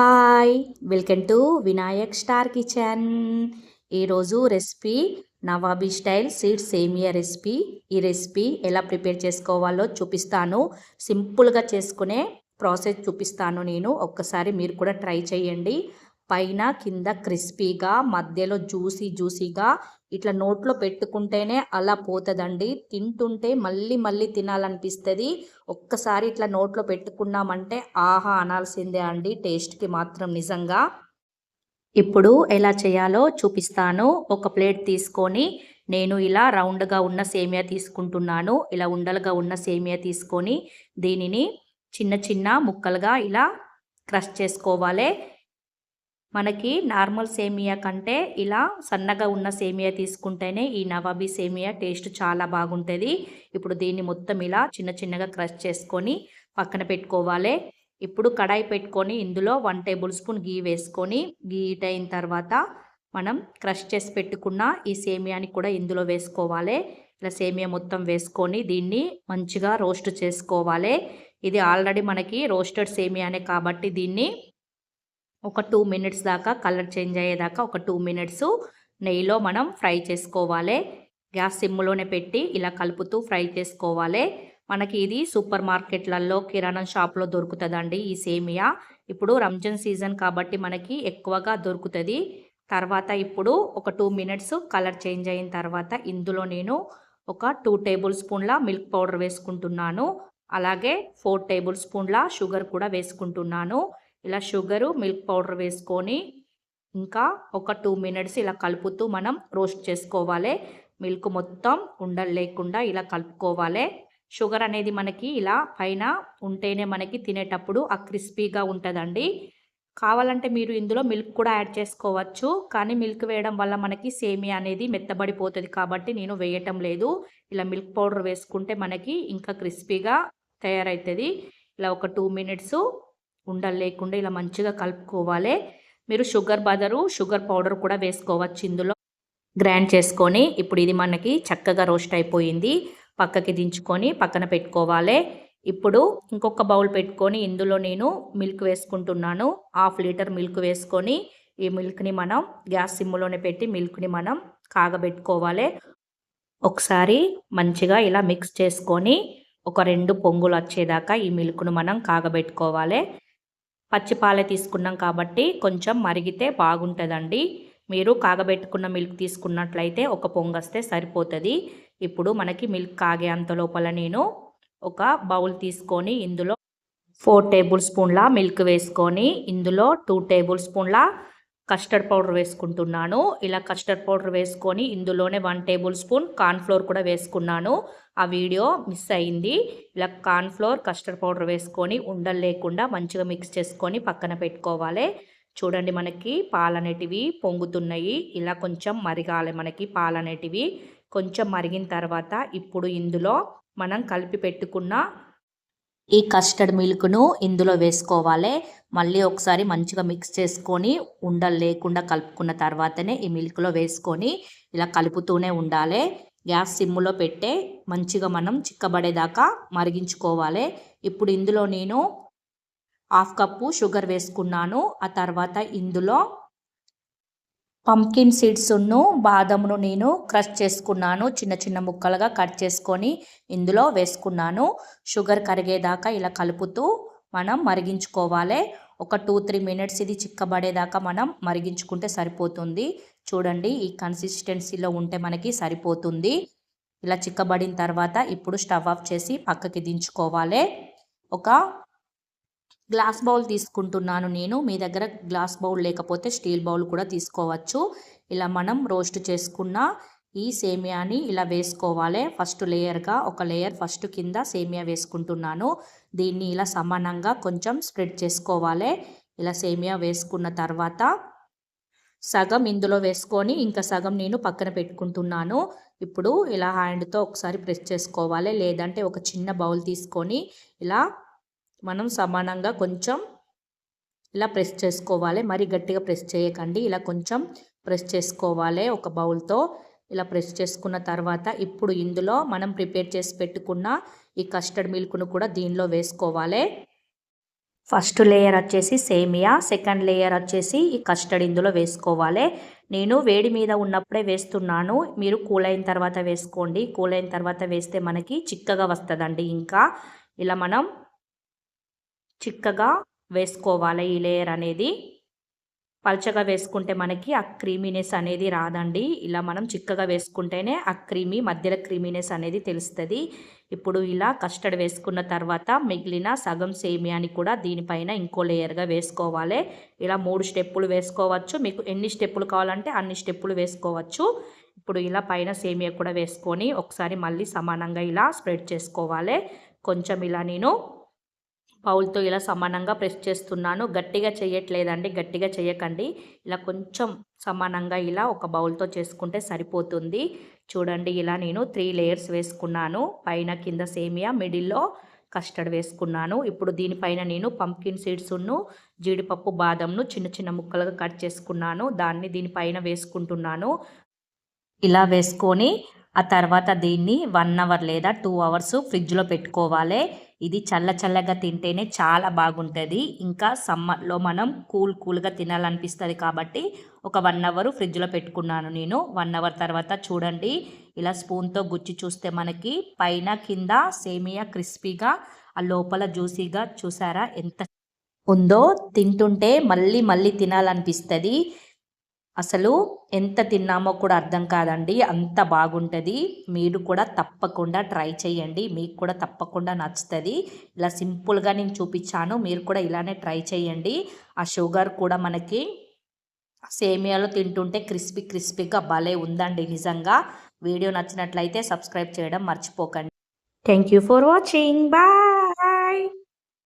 Hi welcome to Vinayak star kitchen. ఈరోజు recipe నవాబీ style seed సేమియా రెసిపీ. ఈ రెసిపీ ఎలా ప్రిపేర్ చేసుకోవాలో చూపిస్తాను. సింపుల్గా చేసుకునే ప్రాసెస్ చూపిస్తాను నేను. ఒక్కసారి మీరు కూడా ట్రై చేయండి. పైన కింద క్రిస్పీగా మధ్యలో జ్యూసీ జ్యూసీగా ఇట్లా నోట్లో పెట్టుకుంటేనే అలా పోతుందండి. తింటుంటే మళ్ళీ మళ్ళీ తినాలనిపిస్తుంది. ఒక్కసారి ఇట్లా నోట్లో పెట్టుకున్నామంటే ఆహా అనాల్సిందే అండి టేస్ట్కి మాత్రం నిజంగా. ఇప్పుడు ఎలా చేయాలో చూపిస్తాను. ఒక ప్లేట్ తీసుకొని నేను ఇలా రౌండ్గా ఉన్న సేమియా తీసుకుంటున్నాను. ఇలా ఉండలుగా ఉన్న సేమియా తీసుకొని దీనిని చిన్న చిన్న ముక్కలుగా ఇలా క్రష్ చేసుకోవాలి. మనకి నార్మల్ సేమియా కంటే ఇలా సన్నగా ఉన్న సేమియా తీసుకుంటేనే ఈ నవాబీ సేమియా టేస్ట్ చాలా బాగుంటుంది. ఇప్పుడు దీన్ని మొత్తం ఇలా చిన్న చిన్నగా క్రష్ చేసుకొని పక్కన పెట్టుకోవాలి. ఇప్పుడు కడాయి పెట్టుకొని ఇందులో వన్ టేబుల్ స్పూన్ గీ వేసుకొని గీ హీట్ అయిన తర్వాత మనం క్రష్ చేసి పెట్టుకున్న ఈ సేమియాని కూడా ఇందులో వేసుకోవాలి. ఇలా సేమియా మొత్తం వేసుకొని దీన్ని మంచిగా రోస్ట్ చేసుకోవాలి. ఇది ఆల్రెడీ మనకి రోస్టెడ్ సేమియానే కాబట్టి దీన్ని ఒక టూ మినిట్స్ దాకా కలర్ చేంజ్ అయ్యేదాకా ఒక టూ మినిట్స్ నెయ్యిలో మనం ఫ్రై చేసుకోవాలి. గ్యాస్ సిమ్లోనే పెట్టి ఇలా కలుపుతూ ఫ్రై చేసుకోవాలి. మనకి ఇది సూపర్ మార్కెట్లలో కిరాణా షాప్లో దొరుకుతుందండి ఈ సేమియా. ఇప్పుడు రంజాన్ సీజన్ కాబట్టి మనకి ఎక్కువగా దొరుకుతుంది. తర్వాత ఇప్పుడు ఒక టూ మినిట్స్ కలర్ చేంజ్ అయిన తర్వాత ఇందులో నేను ఒక టూ టేబుల్ స్పూన్ల మిల్క్ పౌడర్ వేసుకుంటున్నాను. అలాగే ఫోర్ టేబుల్ స్పూన్ల షుగర్ కూడా వేసుకుంటున్నాను. ఇలా షుగరు మిల్క్ పౌడర్ వేసుకొని ఇంకా ఒక టూ మినిట్స్ ఇలా కలుపుతూ మనం రోస్ట్ చేసుకోవాలి. మిల్క్ మొత్తం ఉండలు లేకుండా ఇలా కలుపుకోవాలి. షుగర్ అనేది మనకి ఇలా పైన ఉంటేనే మనకి తినేటప్పుడు ఆ క్రిస్పీగా ఉంటుందండి. కావాలంటే మీరు ఇందులో మిల్క్ కూడా యాడ్ చేసుకోవచ్చు. కానీ మిల్క్ వేయడం వల్ల మనకి సేమియా అనేది మెత్తబడిపోతుంది కాబట్టి నేను వేయటం లేదు. ఇలా మిల్క్ పౌడర్ వేసుకుంటే మనకి ఇంకా క్రిస్పీగా తయారవుతుంది ఇలా ఒక టూ మినిట్స్ ఉండలు లేకుండా ఇలా మంచిగా కలుపుకోవాలి. మీరు షుగర్ బదరు షుగర్ పౌడర్ కూడా వేసుకోవచ్చు ఇందులో. గ్రైండ్ చేసుకొని ఇప్పుడు ఇది మనకి చక్కగా రోస్ట్ అయిపోయింది. పక్కకి దించుకొని పక్కన పెట్టుకోవాలి. ఇప్పుడు ఇంకొక బౌల్ పెట్టుకొని ఇందులో నేను మిల్క్ వేసుకుంటున్నాను. హాఫ్ లీటర్ మిల్క్ వేసుకొని ఈ మిల్క్ని మనం గ్యాస్ సిమ్లోనే పెట్టి మిల్క్ని మనం కాగబెట్టుకోవాలి. ఒకసారి మంచిగా ఇలా మిక్స్ చేసుకొని ఒక రెండు పొంగులు వచ్చేదాకా ఈ మిల్క్ను మనం కాగబెట్టుకోవాలి. పచ్చిపాలే తీసుకున్నాం కాబట్టి కొంచెం మరిగితే బాగుంటుందండి. మీరు కాగబెట్టుకున్న మిల్క్ తీసుకున్నట్లయితే ఒక పొంగస్తే సరిపోతుంది. ఇప్పుడు మనకి మిల్క్ కాగే అంత లోపల నేను ఒక బౌల్ తీసుకొని ఇందులో ఫోర్ టేబుల్ స్పూన్ల మిల్క్ వేసుకొని ఇందులో టూ టేబుల్ స్పూన్ల కస్టర్డ్ పౌడర్ వేసుకుంటున్నాను. ఇలా కస్టర్డ్ పౌడర్ వేసుకొని ఇందులోనే వన్ టేబుల్ స్పూన్ కార్న్ఫ్లోర్ కూడా వేసుకున్నాను. ఆ వీడియో మిస్ అయింది. ఇలా కార్న్ఫ్లోర్ కస్టర్డ్ పౌడర్ వేసుకొని ఉండలు లేకుండా మంచిగా మిక్స్ చేసుకొని పక్కన పెట్టుకోవాలి. చూడండి మనకి పాలనేటివి పొంగుతున్నాయి. ఇలా కొంచెం మరిగాలి మనకి పాలనేటివి కొంచెం మరిగిన తర్వాత ఇప్పుడు ఇందులో మనం కలిపి పెట్టుకున్న ఈ కస్టర్డ్ మిల్క్ను ఇందులో వేసుకోవాలి. మళ్ళీ ఒకసారి మంచిగా మిక్స్ చేసుకొని ఉండలు లేకుండా కలుపుకున్న తర్వాతనే ఈ మిల్క్లో వేసుకొని ఇలా కలుపుతూనే ఉండాలి. గ్యాస్ సిమ్లో పెట్టే మంచిగా మనం చిక్కబడేదాకా మరిగించుకోవాలి. ఇప్పుడు ఇందులో నేను హాఫ్ కప్పు షుగర్ వేసుకున్నాను. ఆ తర్వాత ఇందులో పంకిన్ సీడ్స్ను బాదమును నేను క్రష్ చేసుకున్నాను. చిన్న చిన్న ముక్కలుగా కట్ చేసుకొని ఇందులో వేసుకున్నాను. షుగర్ కరిగేదాకా ఇలా కలుపుతూ మనం మరిగించుకోవాలి. ఒక టూ త్రీ మినిట్స్ ఇది చిక్కబడేదాకా మనం మరిగించుకుంటే సరిపోతుంది. చూడండి ఈ కన్సిస్టెన్సీలో ఉంటే మనకి సరిపోతుంది. ఇలా చిక్కబడిన తర్వాత ఇప్పుడు స్టవ్ ఆఫ్ చేసి పక్కకి దించుకోవాలి. ఒక గ్లాస్ బౌల్ తీసుకుంటున్నాను నేను. మీ దగ్గర గ్లాస్ బౌల్ లేకపోతే స్టీల్ బౌల్ కూడా తీసుకోవచ్చు. ఇలా మనం రోస్ట్ చేసుకున్న ఈ సేమియాని ఇలా వేసుకోవాలి. ఫస్ట్ లేయర్గా ఒక లేయర్ ఫస్ట్ కింద సేమియా వేసుకుంటున్నాను. దీన్ని ఇలా సమానంగా కొంచెం స్ప్రెడ్ చేసుకోవాలి. ఇలా సేమియా వేసుకున్న తర్వాత సగం ఇందులో వేసుకొని ఇంకా సగం నేను పక్కన పెట్టుకుంటున్నాను. ఇప్పుడు ఇలా హ్యాండ్తో ఒకసారి ప్రెస్ చేసుకోవాలి. లేదంటే ఒక చిన్న బౌల్ తీసుకొని ఇలా మనం సమానంగా కొంచెం ఇలా ప్రెస్ చేసుకోవాలి. మరి గట్టిగా ప్రెస్ చేయకండి. ఇలా కొంచెం ప్రెస్ చేసుకోవాలి. ఒక బౌల్తో ఇలా ప్రెస్ చేసుకున్న తర్వాత ఇప్పుడు ఇందులో మనం ప్రిపేర్ చేసి పెట్టుకున్న ఈ కస్టర్డ్ మిల్క్ను కూడా దీనిలో వేసుకోవాలి. ఫస్ట్ లేయర్ వచ్చేసి సేమియా. సెకండ్ లేయర్ వచ్చేసి ఈ కస్టర్డ్ ఇందులో వేసుకోవాలి. నేను వేడి మీద ఉన్నప్పుడే వేస్తున్నాను. మీరు కూల్ అయిన తర్వాత వేసుకోండి. కూల్ అయిన తర్వాత వేస్తే మనకి చిక్కగా వస్తుందండి. ఇంకా ఇలా మనం చిక్కగా వేసుకోవాలి ఈ లేయర్ అనేది. పల్చగా వేసుకుంటే మనకి ఆ క్రీమీనెస్ అనేది రాదండి. ఇలా మనం చిక్కగా వేసుకుంటేనే ఆ క్రీమీ మధ్యలో క్రీమీనెస్ అనేది తెలుస్తుంది. ఇప్పుడు ఇలా కస్టర్డ్ వేసుకున్న తర్వాత మిగిలిన సగం సేమియాని కూడా దీనిపైన ఇంకో లేయర్గా వేసుకోవాలి. ఇలా మూడు స్టెప్పులు వేసుకోవచ్చు. మీకు ఎన్ని స్టెప్పులు కావాలంటే అన్ని స్టెప్పులు వేసుకోవచ్చు. ఇప్పుడు ఇలా పైన సేమియా కూడా వేసుకొని ఒకసారి మళ్ళీ సమానంగా ఇలా స్ప్రెడ్ చేసుకోవాలి. కొంచెం ఇలా నేను బౌల్తో ఇలా సమానంగా ప్రెస్ చేస్తున్నాను. గట్టిగా చేయట్లేదండి గట్టిగా చేయకండి ఇలా కొంచెం సమానంగా ఇలా ఒక బౌల్తో చేసుకుంటే సరిపోతుంది. చూడండి ఇలా నేను త్రీ లేయర్స్ వేసుకున్నాను. పైన కింద సేమియా మిడిల్లో కస్టర్డ్ వేసుకున్నాను. ఇప్పుడు దీనిపైన నేను పంకిన్ సీడ్స్ను జీడిపప్పు బాదంను చిన్న చిన్న ముక్కలుగా కట్ చేసుకున్నాను. దాన్ని దీనిపైన వేసుకుంటున్నాను. ఇలా వేసుకొని ఆ తర్వాత దీన్ని వన్ అవర్ లేదా టూ అవర్స్ ఫ్రిడ్జ్లో పెట్టుకోవాలి. ఇది చల్ల చల్లగా తింటేనే చాలా బాగుంటుంది. ఇంకా సమ్మర్లో మనం కూల్ కూల్గా తినాలనిపిస్తుంది కాబట్టి ఒక వన్ అవర్ ఫ్రిడ్జ్లో పెట్టుకున్నాను నేను. వన్ అవర్ తర్వాత చూడండి ఇలా స్పూన్తో గుచ్చి చూస్తే మనకి పైన కింద సేమియా క్రిస్పీగా ఆ లోపల జ్యూసీగా చూసారా ఎంత ఉందో? తింటుంటే మళ్ళీ మళ్ళీ తినాలనిపిస్తుంది. అసలు ఎంత తిన్నామో కూడా అర్థం కాదండి. అంత బాగుంటుంది. మీరు కూడా తప్పకుండా ట్రై చేయండి. మీకు కూడా తప్పకుండా నచ్చుతుంది. ఇలా సింపుల్గా నేను చూపించాను. మీరు కూడా ఇలానే ట్రై చేయండి. ఆ షుగర్ కూడా మనకి సేమియాలో తింటుంటే క్రిస్పీ క్రిస్పీగా భలే ఉందండి నిజంగా. వీడియో నచ్చినట్లయితే సబ్స్క్రైబ్ చేయడం మర్చిపోకండి. Thank you for watching bye